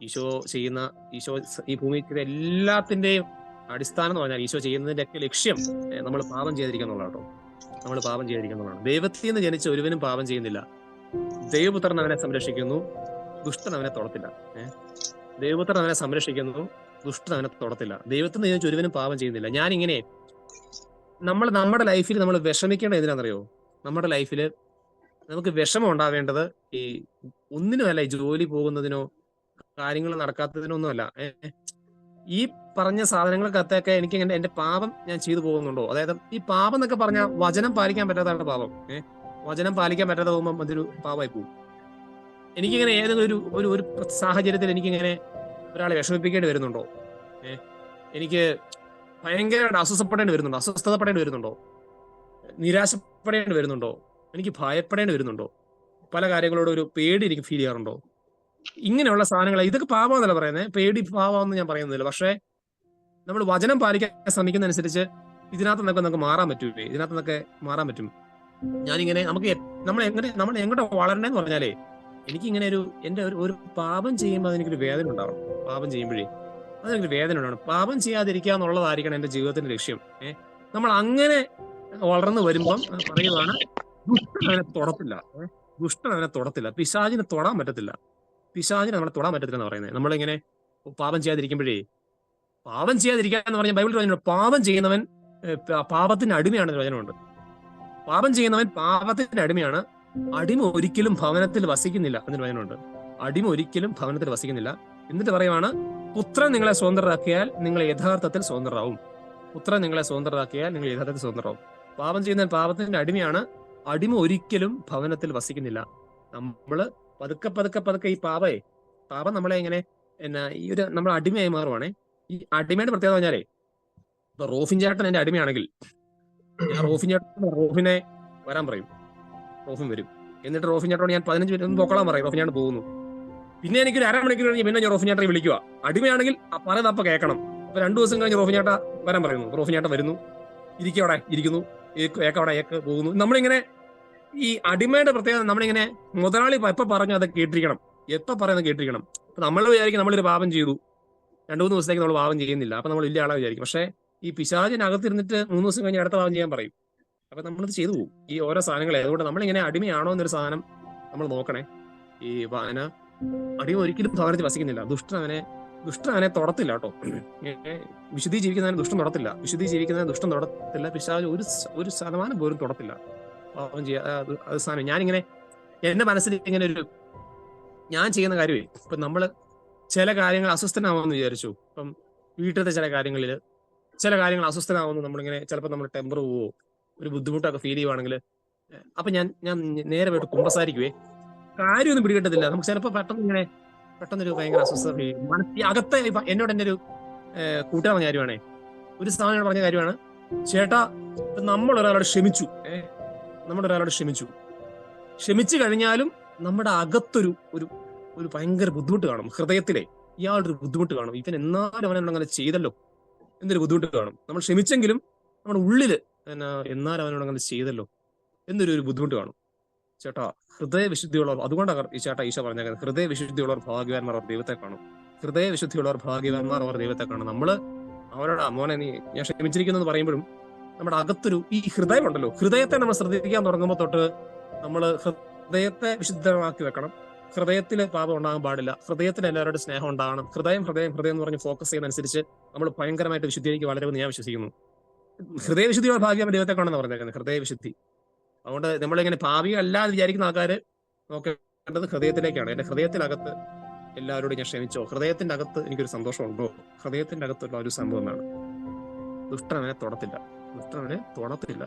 ഈശോ ചെയ്യുന്ന ഈശോ ഈ ഭൂമിക്ക് എല്ലാത്തിന്റെയും അടിസ്ഥാനം എന്ന് പറഞ്ഞാൽ ഈശോ ചെയ്യുന്നതിന്റെ ഒക്കെ ലക്ഷ്യം നമ്മൾ പാപം കേട്ടോ. നമ്മൾ പാപം ചെയ്തിരിക്കുന്നതാണ് ദൈവത്തിൽ നിന്ന് ജനിച്ച ഒരുവനും പാപം ചെയ്യുന്നില്ല. ദൈവപുത്രൻ അവനെ സംരക്ഷിക്കുന്നു ദുഷ്ടൻ അവനെ തൊടത്തില്ല ദൈവപുത്രൻ അവനെ സംരക്ഷിക്കുന്നു ദുഷ്ടൻ അവനെ തൊടത്തില്ല. ദൈവത്തിൽ നിന്ന് ജനിച്ച ഒരുവനും പാപം ചെയ്യുന്നില്ല. ഞാൻ ഇങ്ങനെ നമ്മൾ നമ്മുടെ ലൈഫിൽ നമ്മൾ വിഷമിക്കേണ്ട എന്തിനാണെന്നറിയോ? നമ്മുടെ ലൈഫിൽ നമുക്ക് വിഷമം ഉണ്ടാവേണ്ടത് ഈ ഒന്നിനുമല്ല ഈ ജോലി പോകുന്നതിനോ കാര്യങ്ങൾ നടക്കാത്തതിനൊന്നുമല്ല. ഈ പറഞ്ഞ സാധനങ്ങൾക്കകത്തൊക്കെ എനിക്ക് ഇങ്ങനെ എന്റെ പാപം ഞാൻ ചെയ്തു പോകുന്നുണ്ടോ? അതായത് ഈ പാപം എന്നൊക്കെ പറഞ്ഞാൽ വചനം പാലിക്കാൻ പറ്റാത്തതാണ് പാപം. ഏഹ് വചനം പാലിക്കാൻ പറ്റാതെ പോകുമ്പോൾ അതൊരു പാപമായി പോകും എനിക്കിങ്ങനെ ഏതെങ്കിലും ഒരു ഒരു ഒരു സാഹചര്യത്തിൽ എനിക്കിങ്ങനെ ഒരാളെ വിഷമിപ്പിക്കേണ്ടി വരുന്നുണ്ടോ? ഏഹ് എനിക്ക് ഭയങ്കരമായിട്ട് അസ്വസ്ഥപ്പെടേണ്ടി വരുന്നുണ്ടോ? അസ്വസ്ഥതപ്പെടേണ്ടി വരുന്നുണ്ടോ? നിരാശപ്പെടേണ്ടി വരുന്നുണ്ടോ? എനിക്ക് ഭയപ്പെടേണ്ടി വരുന്നുണ്ടോ? പല കാര്യങ്ങളോട് ഒരു പേടി എനിക്ക് ഫീൽ ചെയ്യാറുണ്ടോ? ഇങ്ങനെയുള്ള സാധനങ്ങൾ ഇതൊക്കെ പാവാന്നല്ല പറയുന്നത് പേടി പാവാന്ന് ഞാൻ പറയുന്നില്ല പക്ഷേ നമ്മൾ വചനം പാലിക്കാൻ ശ്രമിക്കുന്നതനുസരിച്ച് ഇതിനകത്ത് നിന്നൊക്കെ നമുക്ക് മാറാൻ പറ്റൂലേ? ഇതിനകത്ത് നിന്നൊക്കെ മാറാൻ പറ്റും. ഞാനിങ്ങനെ നമുക്ക് നമ്മൾ എങ്ങനെ നമ്മൾ എങ്ങോട്ട് വളരണമെന്ന് പറഞ്ഞാലേ എനിക്ക് ഇങ്ങനെ ഒരു എന്റെ ഒരു ഒരു പാപം ചെയ്യുമ്പോൾ അതെനിക്കൊരു വേദന ഉണ്ടാവണം. പാപം ചെയ്യുമ്പോഴേ. അതെനിക്കൊരു വേദന ഉണ്ടാവണം. പാപം ചെയ്യാതിരിക്കുക എന്നുള്ളതായിരിക്കണം എന്റെ ജീവിതത്തിന്റെ ലക്ഷ്യം. ഏഹ് നമ്മൾ അങ്ങനെ വളർന്നു വരുമ്പം പറയുന്നതാണ് ദുഷ്ടൻ അവനെ തൊടത്തില്ല? ദുഷ്ടൻ അവനെ തൊടത്തില്ല. പിശാചിനെ തൊടാൻ പറ്റത്തില്ല. പിശാചിനെ നമ്മളെ തൊടാൻ പറ്റത്തില്ല എന്ന് പറയുന്നത് നമ്മളിങ്ങനെ പാപം ചെയ്യാതിരിക്കുമ്പോഴേ പാപം ചെയ്യാതിരിക്കുക എന്ന് പറഞ്ഞ ബൈബിൾ പറഞ്ഞിട്ടുണ്ട് പാപം ചെയ്യുന്നവൻ പാപത്തിന് അടിമയാണ് വചനമുണ്ട് പാപം ചെയ്യുന്നവൻ പാപത്തിന്റെ അടിമയാണ്. അടിമ ഒരിക്കലും ഭവനത്തിൽ വസിക്കുന്നില്ല എന്നൊരു വചനമുണ്ട് അടിമ ഒരിക്കലും ഭവനത്തിൽ വസിക്കുന്നില്ല. എന്നിട്ട് പറയുവാണ് പുത്രൻ നിങ്ങളെ സ്വതന്ത്രരാക്കിയാൽ നിങ്ങൾ യഥാർത്ഥത്തിൽ സ്വതന്ത്രമാവും പുത്രൻ നിങ്ങളെ സ്വതന്ത്രരാക്കിയാൽ നിങ്ങൾ യഥാർത്ഥത്തിൽ സ്വതന്ത്രമാവും പാപം ചെയ്യുന്നവൻ പാപത്തിന്റെ അടിമയാണ്. അടിമ ഒരിക്കലും ഭവനത്തിൽ വസിക്കുന്നില്ല. നമ്മൾ പതുക്കെ പതുക്കെ പതുക്കെ ഈ പാവയെ പാപം നമ്മളെ ഇങ്ങനെ എന്നാ ഈ ഒരു നമ്മൾ അടിമയായി മാറുവാണേ. ഈ അടിമയുടെ പ്രത്യേകത പറഞ്ഞാലേ ഇപ്പൊ റോഫിൻ ചേട്ടൻ എന്റെ അടിമയാണെങ്കിൽ ഞാൻ റോഫിൻ ചേട്ടൻ റോഫിനെ വരാൻ പറയും. റോഫിൻ വരും. എന്നിട്ട് റോഫിൻ ചേട്ടനോട് ഞാൻ പതിനഞ്ച് മിനിറ്റ് പൊക്കളാൻ പറയും. റോഫിൻ ചേട്ടൻ പോകുന്നു. പിന്നെ എനിക്ക് ഒരു അരമണിക്കൂർ കഴിഞ്ഞ് പിന്നെ ഞാൻ റോഫിൻ ചേട്ടനെ വിളിക്കുക അടിമയാണെങ്കിൽ പറയുന്നത് അപ്പൊ കേൾക്കണം. അപ്പൊ രണ്ടു ദിവസം കഴിഞ്ഞ് റോഫിൻ ചേട്ട വരാൻ പറയുന്നു. റോഫിൻ ചേട്ടൻ വരുന്നു. ഇരിക്കവിടെ ഇരിക്കുന്നു. ഏക്ക് ഏക്കവിടെ ഏക്ക് പോകുന്നു. നമ്മളിങ്ങനെ ഈ അടിമയുടെ പ്രത്യേകത നമ്മളിങ്ങനെ മുതലാളി എപ്പോ പറഞ്ഞു അത് കേട്ടിരിക്കണം. എപ്പോ പറയുന്നത് കേട്ടിരിക്കണം. അപ്പൊ നമ്മൾ വിചാരിക്കും നമ്മളൊരു പാപം ചെയ്തു. രണ്ടു മൂന്ന് ദിവസത്തേക്ക് നമ്മൾ പാപം ചെയ്യുന്നില്ല. അപ്പൊ നമ്മൾ വലിയ ആളെ വിചാരിക്കും. പക്ഷേ ഈ പിശാചിനകത്തിരുന്നിട്ട് മൂന്ന് ദിവസം കഴിഞ്ഞ് അടുത്ത പാപം ചെയ്യാൻ പറയും. അപ്പൊ നമ്മളിത് ചെയ്തു പോകും. ഈ ഓരോ സാധനങ്ങളെ. അതുകൊണ്ട് നമ്മളിങ്ങനെ അടിമയാണോ എന്നൊരു സാധനം നമ്മൾ നോക്കണേ. ഈ വാന അടിമ ഒരിക്കലും ഭവനത്തിൽ വസിക്കുന്നില്ല. ദുഷ്ടൻ അവനെ ദുഷ്ടൻ അവനെ തൊടത്തില്ല കേട്ടോ. വിശുദ്ധി ജീവിക്കുന്നതിന് ദുഷ്ടം തൊടത്തില്ല. വിശുദ്ധി ജീവിക്കുന്നതിന് ദുഷ്ടം തൊടത്തില്ല. പിശാജ് ഒരു ഒരു ശതമാനം പോലും തൊടത്തില്ല. പാപം ചെയ്യുക അത് ഞാനിങ്ങനെ എന്റെ മനസ്സിൽ ഇങ്ങനെ ഒരു ഞാൻ ചെയ്യുന്ന കാര്യമേ ഇപ്പൊ നമ്മൾ ചില കാര്യങ്ങൾ അസ്വസ്ഥനാവുമെന്ന് വിചാരിച്ചു. ഇപ്പം വീട്ടിലത്തെ ചില കാര്യങ്ങളിൽ ചില കാര്യങ്ങൾ അസ്വസ്ഥനാവുന്നു നമ്മളിങ്ങനെ ചിലപ്പോൾ നമ്മൾ ടെമ്പർ പോവോ ഒരു ബുദ്ധിമുട്ടൊക്കെ ഫീൽ ചെയ്യുവാണെങ്കിൽ അപ്പൊ ഞാൻ ഞാൻ നേരെ പോയിട്ട് കുമ്പസാരിക്കുവേ. കാര്യമൊന്നും പിടികിട്ടത്തില്ല. നമുക്ക് ചിലപ്പോൾ പെട്ടെന്ന് ഇങ്ങനെ പെട്ടെന്നൊരു ഭയങ്കര അസ്വസ്ഥത ഫീൽ ചെയ്യും. മനസ്സി- അകത്തെ എന്നോട് എന്റെ ഒരു കൂട്ടുകാർ പറഞ്ഞ കാര്യമാണേ. ഒരു സ്ഥാനം പറഞ്ഞ കാര്യമാണ് ചേട്ടാ നമ്മൾ ഒരാളോട് ക്ഷമിച്ചു. നമ്മൾ ഒരാളോട് ക്ഷമിച്ചു. ക്ഷമിച്ചു കഴിഞ്ഞാലും നമ്മുടെ അകത്തൊരു ഒരു ഒരു ഭയങ്കര ബുദ്ധിമുട്ട് കാണും. ഹൃദയത്തിലെ ഇയാളൊരു ബുദ്ധിമുട്ട് കാണും. ഇവൻ എന്നാലും അവൻ അങ്ങനെ ചെയ്തല്ലോ എന്നൊരു ബുദ്ധിമുട്ട് കാണും. നമ്മൾ ക്ഷമിച്ചെങ്കിലും നമ്മുടെ ഉള്ളിൽ എന്നാ എന്നാലും അവനോട് അങ്ങനെ ചെയ്തല്ലോ എന്നൊരു ഒരു ബുദ്ധിമുട്ട് കാണും. ചേട്ടാ ഹൃദയ വിശുദ്ധിയുള്ളവർ അതുകൊണ്ടാണ് ഈ ചേട്ടാ ഈശോ പറഞ്ഞേക്കുന്നത്. ഹൃദയ വിശുദ്ധിയുള്ളവർ ഭാഗ്യവാന്മാർ അവർ ദൈവത്തെ കാണും. ഹൃദയ വിശുദ്ധിയുള്ളവർ ഭാഗ്യവാന്മാർ അവർ ദൈവത്തെ കാണും. നമ്മൾ അവരോടാ മോനെ നീ ഞാൻ ക്ഷമിച്ചിരിക്കുന്നു പറയുമ്പോഴും നമ്മുടെ അകത്തൊരു ഈ ഹൃദയം ഉണ്ടല്ലോ ഹൃദയത്തെ നമ്മൾ ശ്രദ്ധിക്കാൻ തുടങ്ങുമ്പോൾ തൊട്ട് നമ്മൾ ഹൃദയത്തെ വിശുദ്ധമാക്കി വെക്കണം. ഹൃദയത്തിൽ പാപം ഉണ്ടാകാൻ പാടില്ല. ഹൃദയത്തിൽ എല്ലാവരോടും സ്നേഹം ഉണ്ടാകണം. ഹൃദയം ഹൃദയം ഹൃദയം എന്ന് പറഞ്ഞ് ഫോക്കസ് ചെയ്യുന്നതനുസരിച്ച് നമ്മൾ ഭയങ്കരമായിട്ട് വിശുദ്ധിയിലേക്ക് വളരെ ഞാൻ വിശ്വസിക്കുന്നു. ഹൃദയവിശുദ്ധിയുടെ ഭാഗ്യം ദൈവത്തെ കാണുന്ന പറഞ്ഞേക്കുന്നത് ഹൃദയവിശുദ്ധി. അതുകൊണ്ട് നമ്മളിങ്ങനെ ഭാവി അല്ലാതെ വിചാരിക്കുന്ന ആൾക്കാർ നോക്കേണ്ടത് ഹൃദയത്തിലേക്കാണ്. എന്റെ ഹൃദയത്തിനകത്ത് എല്ലാവരോടും ഞാൻ ക്ഷമിച്ചോ? ഹൃദയത്തിന്റെ അകത്ത് എനിക്കൊരു സന്തോഷമുണ്ടോ? ഹൃദയത്തിന്റെ അകത്തുള്ള ഒരു സംഭവമാണ് ദുഷ്ടനെ തൊടത്തില്ല. ദുഷ്ടനവനെ തൊടത്തില്ല.